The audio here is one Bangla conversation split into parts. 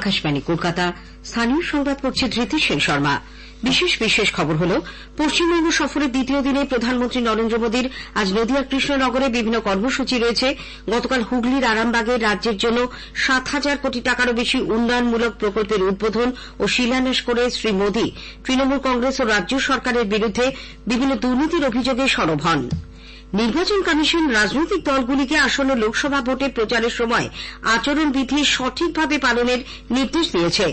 আকাশবাণী কলকাতা। স্থানীয় সংবাদ পড়ছে ধৃতি সেন শর্মা। বিশেষ বিশেষ খবর হল, পশ্চিমবঙ্গ সফরের দ্বিতীয় দিনে প্রধানমন্ত্রী নরেন্দ্র মোদীর আজ নদিয়ার কৃষ্ণনগরে বিভিন্ন কর্মসূচি রয়েছে। গতকাল হুগলির আরামবাগে রাজ্যের জন্য সাত হাজার কোটি টাকারও বেশি উন্নয়নমূলক প্রকল্পের উদ্বোধন ও শিলান্যাস করে শ্রী মোদী। তৃণমূল কংগ্রেস ও রাজ্য সরকারের বিরুদ্ধে বিভিন্ন দুর্নীতির অভিযোগে সরব হন। নির্বাচন কমিশন রাজনৈতিক দলগুলিকে আসন্ন লোকসভা ভোটে প্রচারের সময় আচরণবিধি সঠিকভাবে পালনের নির্দেশ দিয়েছে।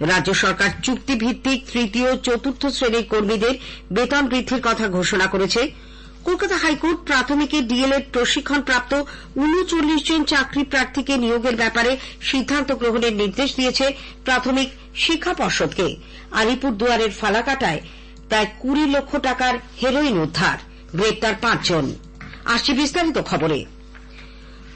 রাজ্য সরকার চুক্তিভিত্তিক তৃতীয়, চতুর্থ শ্রেণির কর্মীদের বেতন বৃদ্ধির কথা ঘোষণা করেছে। কলকাতা হাইকোর্ট প্রাথমিকে ডিএলএড প্রশিক্ষণপ্রাপ্ত উনচল্লিশ জন চাকরি প্রার্থীকে নিয়োগের ব্যাপারে সিদ্ধান্ত গ্রহণের নির্দেশ দিয়েছে প্রাথমিক শিক্ষা পর্ষদকে। আলিপুরদুয়ারের ফালাকাটায় প্রায় কুড়ি লক্ষ টাকার হেরোইন উদ্ধার। গ্রেপ্তার পাঁচজন। আসছে বিস্তারিত খবরে।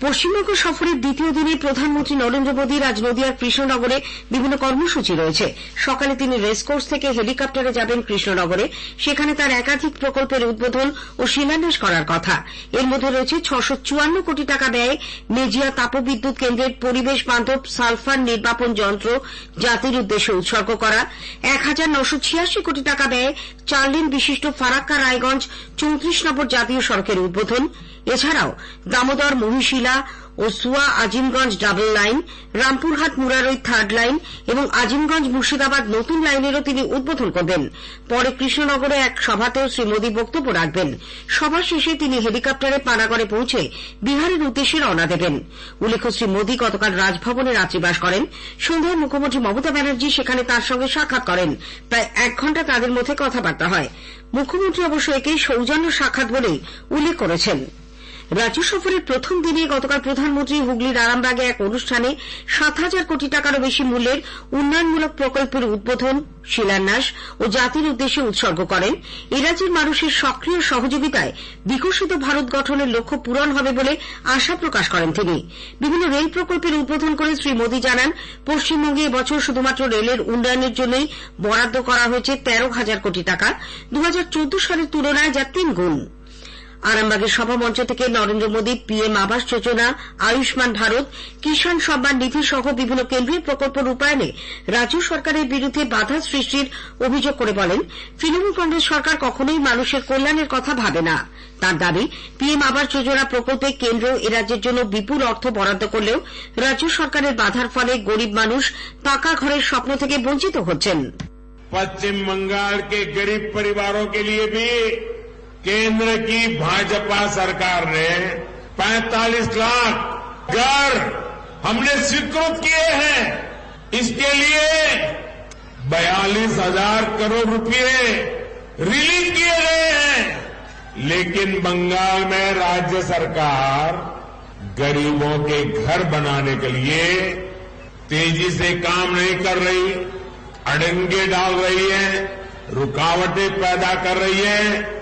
পশ্চিমবঙ্গ সফরের দ্বিতীয় দিনে প্রধানমন্ত্রী নরেন্দ্র মোদীর আজ নদিয়ার কৃষ্ণনগরে বিভিন্ন কর্মসূচি রয়েছে। সকালে তিনি রেসকোর্স থেকে হেলিকপ্টারে যাবেন কৃষ্ণনগরে। সেখানে তার একাধিক প্রকল্পের উদ্বোধন ও শিলান্যাস করার কথা। এর মধ্যে রয়েছে ছশো কোটি টাকা ব্যয়ে মেজিয়া তাপবিদ্যুৎ কেন্দ্রের পরিবেশ বান্ধব সালফার নির্বাপন যন্ত্র জাতির উদ্দেশ্যে উৎসর্গ করা। এক কোটি টাকা ব্যয়ে চার লেন বিশিষ্ট ফারাক্কা রায়গঞ্জ চৌত্রিশ নম্বর জাতীয় সড়কের উদ্বোধন। এছাড়াও দামোদর মহিশিলা ও Suya Azimganj double line, Rampurhat Murarai third line এবং আজিমগঞ্জ মুর্শিদাবাদ নতুন লাইনেরও তিনি উদ্বোধন করবেন। পরে কৃষ্ণনগরে এক সভাতেও শ্রী মোদী বক্তব্য রাখবেন। সভা শেষে তিনি হেলিকপ্টারে পানাগড়ে পৌঁছে বিহারের উদ্দেশ্যে রওনা দেবেন। উল্লেখ্য, শ্রী মোদী গতকাল রাজভবনে রাত্রিবাস করেন। সন্ধ্যায় মুখ্যমন্ত্রী মমতা ব্যানার্জি সেখানে তার সঙ্গে সাক্ষাৎ করেন। প্রায় এক ঘণ্টা তাদের মধ্যে কথাবার্তা হয়। মুখ্যমন্ত্রী অবশ্য একেই সৌজন্য সাক্ষাৎ বলেই উল্লেখ করেছেন। রাজ্য সফরের প্রথম দিনে গতকাল প্রধানমন্ত্রী হুগলির আরামবাগে এক অনুষ্ঠানে সাত হাজার কোটি টাকারও বেশি মূল্যের উন্নয়নমূলক প্রকল্পের উদ্বোধন, শিলান্যাস ও জাতির উদ্দেশ্যে উৎসর্গ করেন। এ রাজ্যের মানুষের সক্রিয় সহযোগিতায় বিকশিত ভারত গঠনের লক্ষ্য পূরণ হবে বলে আশা প্রকাশ করেন তিনি। বিভিন্ন রেল প্রকল্পের উদ্বোধন করে শ্রী মোদী জানান, পশ্চিমবঙ্গে এবছর শুধুমাত্র রেলের উন্নয়নের জন্যই বরাদ্দ করা হয়েছে তেরো হাজার কোটি টাকা। দু হাজার চৌদ্দ সালের তুলনায় যা তিন গুণ। আরামবাগের সভামঞ্চ থেকে নরেন্দ্র মোদী পিএম আবাস যোজনা আয়ুষ্মান ভারত কিষাণ সম্মান নিধি সহ বিভিন্ন কেন্দ্রীয় প্রকল্প রূপায়ণে রাজ্য সরকারের বিরুদ্ধে বাধা সৃষ্টির অভিযোগ করে বলেন তৃণমূল কংগ্রেস সরকার কখনোই মানুষের কল্যাণের কথা ভাবে না তার দাবি পিএম আবাস যোজনা প্রকল্পে কেন্দ্র এরাজ্যের জন্য বিপুল অর্থ বরাদ্দ করলেও রাজ্য সরকারের বাধার ফলে গরিব মানুষ পাকা ঘরের স্বপ্ন থেকে বঞ্চিত হচ্ছেন पश्चिम बंगाल के गरीब परिवारों के लिए भी केंद्र की भाजपा सरकार ने 45 लाख घर हमने स्वीकृत किए हैं। इसके लिए बयालीस हज़ार करोड़ रुपए रिलीज़ किए गए हैं। लेकिन बंगाल में राज्य सरकार गरीबों के घर बनाने के लिए तेज़ी से काम नहीं कर रही, अड़ंगे डाल रही है, रुकावटें पैदा कर रही है।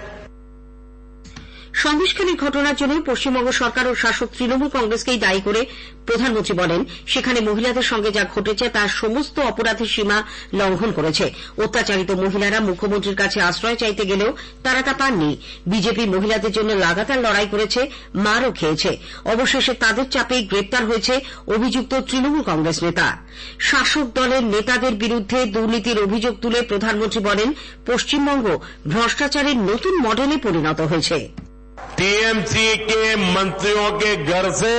সন্দেশখালীর ঘটনার জন্য পশ্চিমবঙ্গ সরকার ও শাসক তৃণমূল কংগ্রেসকেই দায়ী করে প্রধানমন্ত্রী বলেন, সেখানে মহিলাদের সঙ্গে যা ঘটেছে তার সমস্ত অপরাধের সীমা লঙ্ঘন করেছে। অত্যাচারিত মহিলারা মুখ্যমন্ত্রীর কাছে আশ্রয় চাইতে গেলেও তারা তা পাননি। বিজেপি মহিলাদের জন্য লাগাতার লড়াই করেছে, মারও খেয়েছে। অবশেষে তাদের চাপেই গ্রেপ্তার হয়েছে অভিযুক্ত তৃণমূল কংগ্রেস নেতা। শাসক দলের নেতাদের বিরুদ্ধে দুর্নীতির অভিযোগ তুলে প্রধানমন্ত্রী বলেন, পশ্চিমবঙ্গ ভ্রষ্টাচারের নতুন মডেলে পরিণত হয়েছে। टीएमसी के मंत्रियों के घर से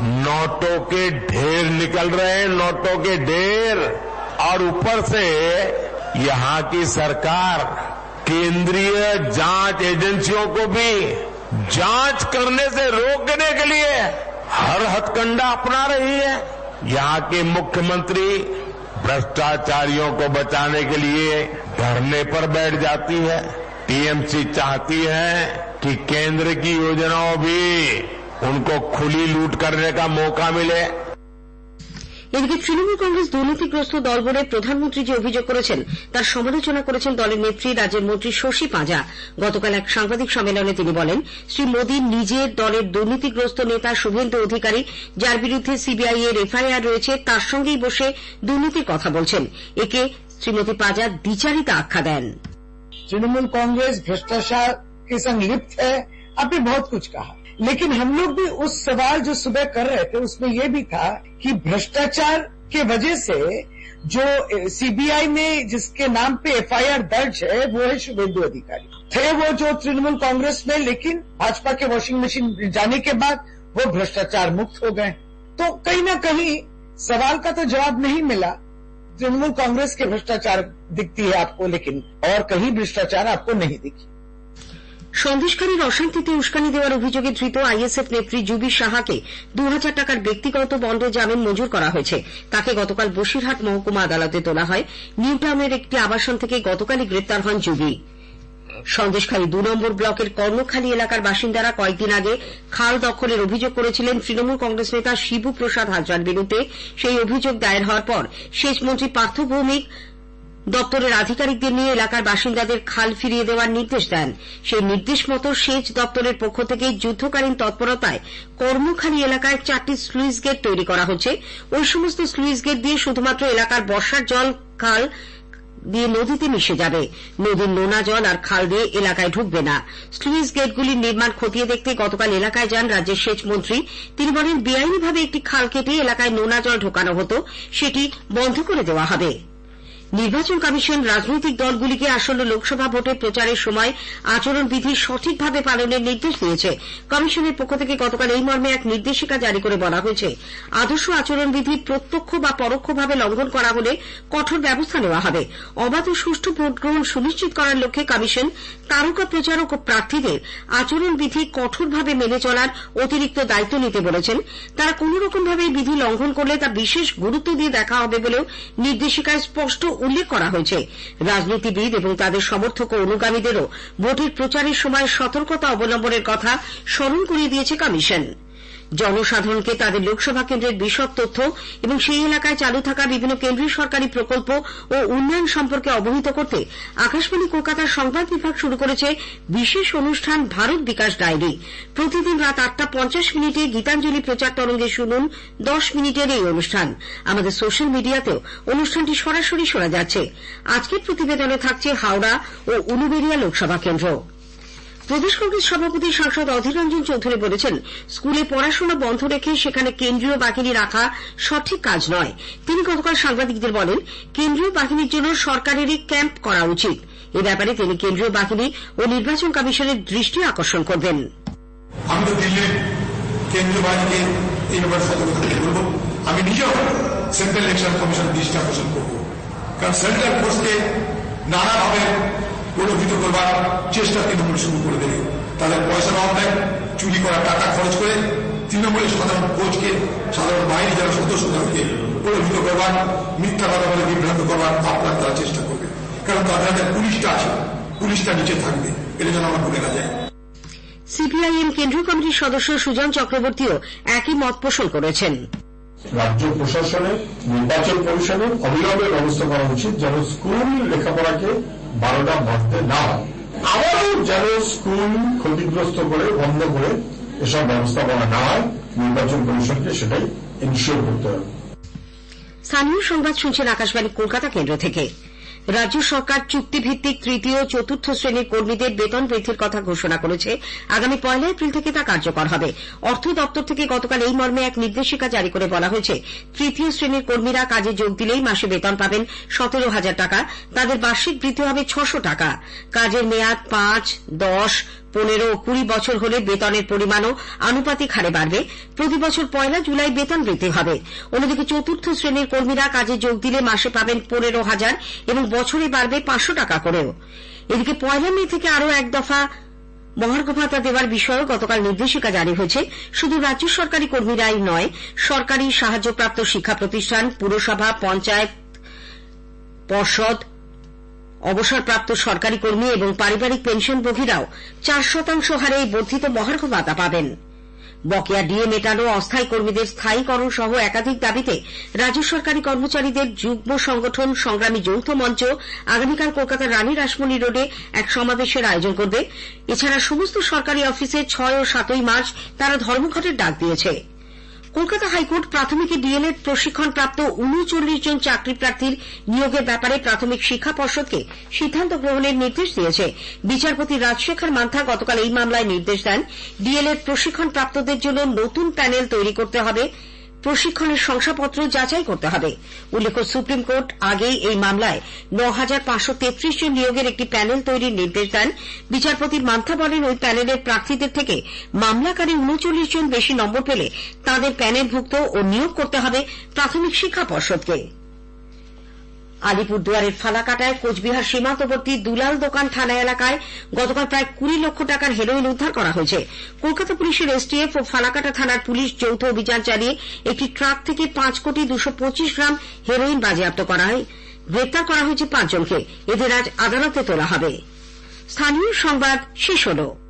नोटों के ढेर निकल रहे हैं, नोटों के ढेर। और ऊपर से यहाँ की सरकार, केंद्रीय जाँच एजेंसियों को भी जाँच करने से रोकने के लिए हर हथकंडा अपना रही है। यहाँ के मुख्यमंत्री भ्रष्टाचारियों को बचाने के लिए धरने पर बैठ जाती है। टीएमसी चाहती है कि केंद्र की योजनाओं भी उनको खुली लूट करने का मौका मिले এদিকে তৃণমূল কংগ্রেস দুর্নীতিগ্রস্ত দল বলে প্রধানমন্ত্রী যে অভিযোগ করেছেন তার সমালোচনা করেছেন দলের নেত্রী রাজ্যের মন্ত্রী শশী পাঁজা গতকাল এক সাংবাদিক সম্মেলনে তিনি বলেন শ্রী মোদী নিজের দলের দুর্নীতিগ্রস্ত নেতা শুভেন্দু অধিকারী যার বিরুদ্ধে সিবিআই এর এফআইআর রয়েছে তার সঙ্গেই বসে দুর্নীতির কথা বলছেন একে শ্রীমতী পাঁজা দ্বিচারিতা আখ্যা দেন तृणमूल कांग्रेस भ्रष्टाचार के संग लिप्त है आपने बहुत कुछ कहा। लेकिन हम लोग भी उस सवाल जो सुबह कर रहे थे, उसमें ये भी था कि भ्रष्टाचार के वजह से जो सीबीआई में जिसके नाम पे एफआईआर दर्ज है, वो है शुभेंदु अधिकारी। थे वो जो तृणमूल कांग्रेस में, लेकिन भाजपा के वॉशिंग मशीन जाने के बाद वो भ्रष्टाचार मुक्त हो गए। तो कहीं ना कहीं सवाल का तो जवाब नहीं मिला। तृणमूल कांग्रेस के भ्रष्टाचार दिखती है आपको लेकिन और कहीं भ्रष्टाचार आपको नहीं दिखी সন্দেশকারীর অশান্তিতে উস্কানি দেওয়ার অভিযোগে ধৃত আইএসএফ নেত্রী জুবি সাহাকে দু হাজার টাকার ব্যক্তিগত বন্ডে জামিন মঞ্জুর করা হয়েছে তাকে গতকাল বসিরহাট মহকুমা আদালতে তোলা হয় নিউ টাউনের একটি আবাসন থেকে গতকালই গ্রেপ্তার হন জুবি সন্দেশখালী দু নম্বর ব্লকের কর্ণখালী এলাকার বাসিন্দারা কয়েকদিন আগে খাল দখলের অভিযোগ করেছিলেন তৃণমূল কংগ্রেস নেতা শিবু প্রসাদ হাজরার বিরুদ্ধে। সেই অভিযোগ দায়ের হওয়ার পর সেচমন্ত্রী পার্থ ভৌমিক দপ্তরের আধিকারিকদের নিয়ে এলাকার বাসিন্দাদের খাল ফিরিয়ে দেওয়ার নির্দেশ দেন। সেই নির্দেশ মতো সেচ দপ্তরের পক্ষ থেকে যুদ্ধকালীন তৎপরতায় কর্মখালী এলাকায় চারটি স্লুইস গেট তৈরি করা হচ্ছে। ওই সমস্ত স্লুইস গেট দিয়ে শুধুমাত্র এলাকার বর্ষার জল, খাল দিয়ে নদীতে মিশে যাবে। নদীর নোনা জল আর খাল দিয়ে এলাকায় ঢুকবে না। স্লুইস গেটগুলির নির্মাণ খতিয়ে দেখতে গতকাল এলাকায় যান রাজ্যের সেচ মন্ত্রী। তিনি বলেন, বেআইনিভাবে একটি খাল কেটে এলাকায় নোনা জল ঢোকানো হতো। সেটি বন্ধ করে দেওয়া হবে। নির্বাচন কমিশন রাজনৈতিক দলগুলিকে আসন্ন লোকসভা ভোটের প্রচারের সময় আচরণবিধি সঠিকভাবে পালনের নির্দেশ দিয়েছে। কমিশনের পক্ষ থেকে গতকাল এই মর্মে এক নির্দেশিকা জারি করে বলা হয়েছে। আদর্শ আচরণবিধি প্রত্যক্ষ বা পরোক্ষভাবে লঙ্ঘন করা হলে কঠোর ব্যবস্থা নেওয়া হবে। অবাধ ও সুষ্ঠু ভোট গ্রহণ সুনিশ্চিত করার লক্ষ্যে কমিশন তারকা প্রচারক ও প্রার্থীদের আচরণবিধি কঠোরভাবে মেনে চলার অতিরিক্ত দায়িত্ব নিতে বলেছেন। তারা কোনরকমভাবে বিধি লঙ্ঘন করলে তা বিশেষ গুরুত্ব দিয়ে দেখা হবে বলেও নির্দেশিকায় স্পষ্ট করা হয়েছে। রাজনীতিবিদ এবং তাদের সমর্থক ও অনুগামীদেরও ভোটের প্রচারের সময় সতর্কতা অবলম্বনের কথা স্মরণ করিয়ে দিয়েছে কমিশন। জনসাধারণকে তাদের লোকসভা কেন্দ্রের বিশদ তথ্য এবং সেই এলাকায় চালু থাকা বিভিন্ন কেন্দ্রীয় সরকারি প্রকল্প ও উন্নয়ন সম্পর্কে অবহিত করতে আকাশবাণী কলকাতার সংবাদ বিভাগ শুরু করেছে বিশেষ অনুষ্ঠান ভারত বিকাশ ডায়েরি। প্রতিদিন রাত আটটা পঞ্চাশ মিনিটে গীতাঞ্জলি প্রচার তরঙ্গে শুনুন, দশ মিনিটের এই অনুষ্ঠান। আমাদের সোশ্যাল মিডিয়াতেও অনুষ্ঠানটি সরাসরি শোনা যাচ্ছে। আজকের প্রতিবেদনে থাকছে হাওড়া ও উলুবেড়িয়া লোকসভা কেন্দ্র। প্রদেশ কংগ্রেস সভাপতি সাংসদ অধীর রঞ্জন চৌধুরী বলেছেন, স্কুলে পড়াশোনা বন্ধ রেখে সেখানে কেন্দ্রীয় বাহিনী রাখা সঠিক কাজ নয়। তিনি গতকাল সাংবাদিকদের বলেন, কেন্দ্রীয় বাহিনীর জন্য সরকারেরই ক্যাম্প করা উচিত। এ ব্যাপারে তিনি কেন্দ্রীয় বাহিনী ও নির্বাচন কমিশনের দৃষ্টি আকর্ষণ করবেন। সেন্ট্রাল ইলেকশন কমিশন দৃষ্টি আকর্ষণ করব। কারণ সেন্ট্রাল ফোর্সকে নানাভাবে প্রলোভিত করবার চেষ্টা তৃণমূল শুরু করে দেবে। তাদের পয়সার অভাব চুরি করা টাকা খরচ করে তৃণমূলের সাধারণ কোচকে সাধারণ বাহিনী যারা সদস্য তাদেরকে প্রলোভিত করবার মিথ্যা কথা বলে বিভ্রান্ত করবার আপনার তারা চেষ্টা করবে। কারণ তাদের হাতে পুলিশটা আছে পুলিশটা নিচে থাকবে এটা যেন আমার ভুলে না যায় সিপিআইএম কেন্দ্রীয় কমিটির সদস্য সুজন চক্রবর্তীও একই মত পোষণ করেছেন। রাজ্য প্রশাসনের নির্বাচন কমিশনের অবিলম্বে ব্যবস্থা করা উচিত যেন স্কুল লেখাপড়াকে বারোটা বাঁধতে না আবারও যেন স্কুল ক্ষতিগ্রস্ত করে, বন্ধ করে এসব ব্যবস্থাপনা না হয়, নির্বাচন কমিশনকে সেটাই ইনশিওর করতে হবে। স্থানীয় সংবাদ শুনছেন আকাশবাণী কলকাতা কেন্দ্র থেকে। রাজ্য সরকার চুক্তিভিত্তিক তৃতীয় চতুর্থ শ্রেণির কর্মীদের বেতন বৃদ্ধির কথা ঘোষণা করেছে। আগামী পয়লা এপ্রিল থেকে তা কার্যকর হবে। অর্থ দপ্তর থেকে গতকাল এই মর্মে এক নির্দেশিকা জারি করে বলা হয়েছে। তৃতীয় শ্রেণির কর্মীরা কাজে যোগ দিলেই মাসে বেতন পাবেন সতেরো হাজার টাকা। তাদের বার্ষিক বৃদ্ধি হবে ছশো টাকা। কাজের মেয়াদ পাঁচ, দশ পনেরো ও কুড়ি বছর হলে বেতনের পরিমাণও আনুপাতিক হারে বাড়বে। প্রতি বছর পয়লা জুলাই বেতন বৃদ্ধি হবে। অন্যদিকে চতুর্থ শ্রেণির কর্মীরা কাজে যোগ দিলে মাসে পাবেন পনেরো হাজার এবং বছরে বাড়বে পাঁচশো টাকা করেও। এদিকে পয়লা মে থেকে আরও এক দফা মহার্ঘ ভাতা দেওয়ার বিষয়েও গতকাল নির্দেশিকা জারি হয়েছে। শুধু রাজ্য সরকারি কর্মীরাই নয়, সরকারি সাহায্যপ্রাপ্ত শিক্ষা প্রতিষ্ঠান, পুরসভা, পঞ্চায়েত পর্ষদ অবসরপ্রাপ্ত সরকারি কর্মী এবং পারিবারিক পেনশনভোগীরাও চার শতাংশ হারে এই বর্ধিত মহার্ঘ ভাতা পাবেন। বকেয়া ডিএ মেটানো অস্থায়ী কর্মীদের স্থায়ীকরণ সহ একাধিক দাবিতে রাজ্য সরকারি কর্মচারীদের যুগ্ম সংগঠন সংগ্রামী যৌথ মঞ্চ আগামীকাল কলকাতার রানী রাসমণি রোডে এক সমাবেশের আয়োজন করবে। এছাড়া সমস্ত সরকারি অফিসে ছয় ও সাতই মার্চ তারা ধর্মঘটের ডাক দিয়েছে। কলকাতা হাইকোর্ট প্রাথমিকে ডিএলএড প্রশিক্ষণপ্রাপ্ত উনচল্লিশ জন চাকরি প্রার্থীর নিয়োগের ব্যাপারে প্রাথমিক শিক্ষা পর্ষদকে সিদ্ধান্ত গ্রহণের নির্দেশ দিয়েছে। বিচারপতি রাজশেখর মান্থা গতকাল এই মামলায় নির্দেশ দেন ডিএলএড প্রশিক্ষণপ্রাপ্তদের জন্য নতুন প্যানেল তৈরি করতে হবে। প্রশিক্ষণের শংসাপত্র যাচাই করতে হবে। উল্লেখ্য, সুপ্রিম কোর্ট আগেই এই মামলায় ন হাজার পাঁচশো তেত্রিশ জন নিয়োগের একটি প্যানেল তৈরির নির্দেশ দেন। বিচারপতি মান্থা বলেন, ওই প্যানেলের প্রার্থীদের থেকে মামলাকারী উনচল্লিশ জন বেশি নম্বর পেলে তাদের প্যানেলভুক্ত ও নিয়োগ করতে হবে প্রাথমিক শিক্ষা পর্ষদকে। আলিপুরদুয়ারের ফালাকাটায় কোচবিহার সীমান্তবর্তী দুলাল দোকান থানা এলাকায় গতকাল প্রায় কুড়ি লক্ষ টাকার হেরোইন উদ্ধার করা হয়েছে। কলকাতা পুলিশের এসটিএফ ও ফালাকাটা থানার পুলিশ যৌথ অভিযান চালিয়ে একটি ট্রাক থেকে পাঁচ কোটি দুশো পঁচিশ গ্রাম হেরোইন বাজেয়াপ্ত করা হয়। গ্রেপ্তার করা হয়েছে পাঁচজনকে। এদের আজ আদালতে তোলা হবে। স্থানীয় সংবাদ শেষ হলো।